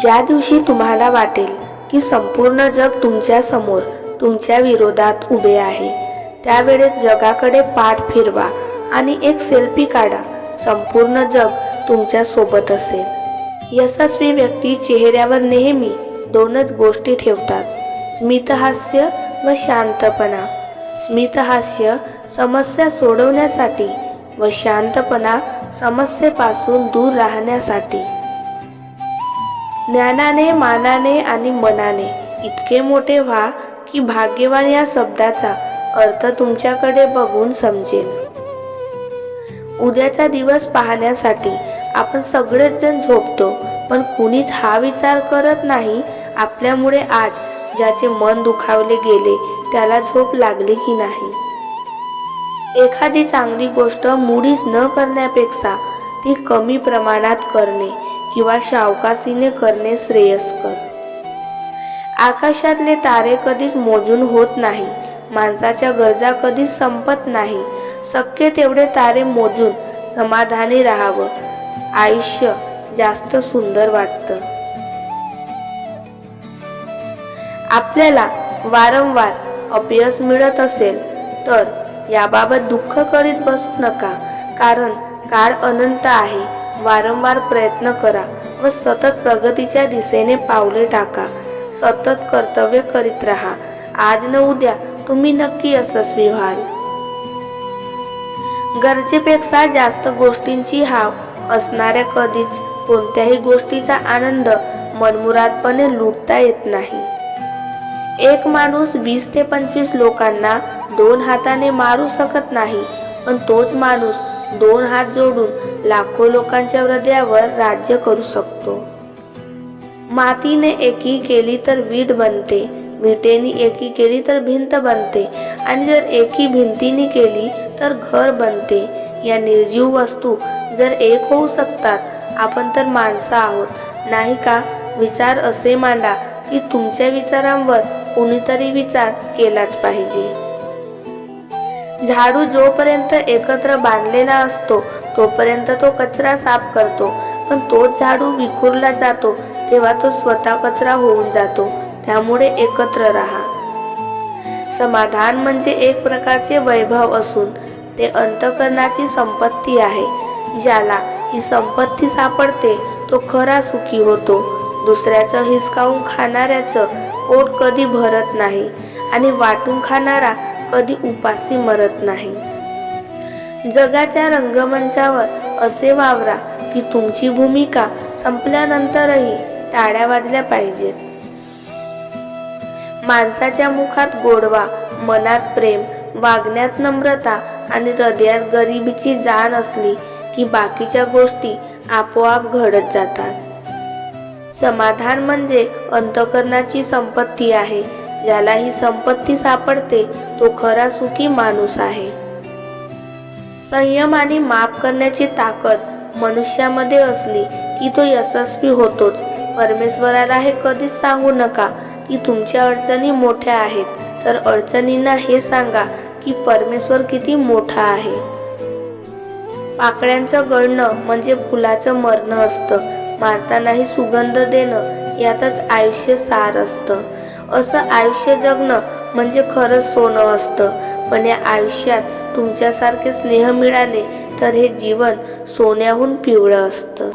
ज्या दिवशी तुम्हाला वाटेल की संपूर्ण जग तुमच्यासमोर तुमच्या विरोधात उभे आहे त्यावेळेस जगाकडे पाठ फिरवा आणि एक सेल्फी काढा. संपूर्ण जग तुमच्यासोबत असेल. यशस्वी व्यक्ती चेहऱ्यावर नेहमी दोनच गोष्टी ठेवतात. स्मितहास्य व शांतपणा. स्मितहास्य समस्या सोडवण्यासाठी व शांतपणा समस्येपासून दूर राहण्यासाठी. ज्ञानाने मानाने आणि मनाने. इतके मोठे व्हा की भाग्यवान या शब्दाचा अर्थ तुमच्याकडे बघून समजेल. उद्याचा दिवस पाहण्यासाठी आपण सगळेच जण झोपतो पण कुणीच हा विचार करत नाही आपल्यामुळे आज ज्याचे मन दुखावले गेले त्याला झोप लागली की नाही. एखादी चांगली गोष्ट मुळीच न करण्यापेक्षा ती कमी प्रमाणात करणे किंवा शावकासीने करणे श्रेयस्कर. आकाशातले तारे कधीच मोजून होत नाही माणसाच्या गरजा कधीच संपत नाही शक्य तेवढे तारे मोजून समाधानी राहावं आयुष्य जास्त सुंदर वाटतं. आपल्याला वारंवार अपयश मिळत असेल तर याबाबत दुःख करीत बसू नका कारण काळ अनंत आहे वारंवार प्रयत्न करा व सतत प्रगतीच्या दिशेने पावले टाका. सतत कर्तव्य करीत राहा. आज न उद्या तुम्ही नक्की यशस्वी व्हाल. गरजेपेक्षा जास्त गोष्टींची हाव असणाऱ्या कधीच कोणत्याही गोष्टीचा आनंद मनमुरादपणे लुटता येत नाही. एक माणूस वीस ते पंचवीस लोकांना दोन हाताने मारू शकत नाही पण तोच माणूस दोन हात जोडून लाखो लोकांच्या हृदयावर राज्य करू शकतो. मातीने एकी केली तर वीट बनते विटेने एकी केली तर भिंत बनते आणि जर एकी भिंतीने केली तर घर बनते. या निर्जीव वस्तू जर एक होऊ शकतात आपण तर माणसं आहोत. नाही का? विचार असे मांडा की तुमच्या विचारांवर कुणीतरी विचार केलाच पाहिजे. झाडू जोपर्यंत एकत्र बांधलेला असतो तोपर्यंत तो कचरा साफ करतो. पण तोच झाडू विखुरला जातो तेव्हा तो स्वतः कचरा होऊन जातो. त्यामुळे एकत्र राहा. समाधान म्हणजे एक प्रकारचे वैभव असून ते अंतकरणाची संपत्ती आहे. ज्याला ही संपत्ती सापडते तो खरा सुखी होतो. दुसऱ्याचं हिसकावून खाणाऱ्याचं पोट कधी भरत नाही. आणि वाटून खाणारा कधी उपासी मरत नाही. जगाच्या रंगमंचावर असे वावरा की तुमची भूमिका संपल्यानंतरही टाळ्या वाजल्या पाहिजेत. माणसाच्या मुखात गोडवा मनात प्रेम वागण्यात नम्रता आणि हृदयात गरिबीची जाण असली की बाकीच्या गोष्टी आपोआप घडत जातात. समाधान म्हणजे अंतकरणाची संपत्ती आहे. ज्याला ही संपत्ती सापडते तो खरा सुखी माणूस आहे. संयम आणि माफ करण्याची ताकद मनुष्यामध्ये असली की तो यशस्वी होतोच. परमेश्वराला हे कधीच सांगू नका की तुमच्या अडचणी मोठ्या आहेत. तर अडचणींना हे सांगा की परमेश्वर किती मोठा आहे. पाकळ्यांचं गळणं म्हणजे फुलाचं मरणं असतं. मारतानाही सुगंध देणं यातच आयुष्य सार असतं. असं आयुष्य जगणं म्हणजे खरंच सोनं असतं. पण या आयुष्यात तुमच्यासारखे स्नेह मिळाले तर हे जीवन सोन्याहून पिवळं असतं.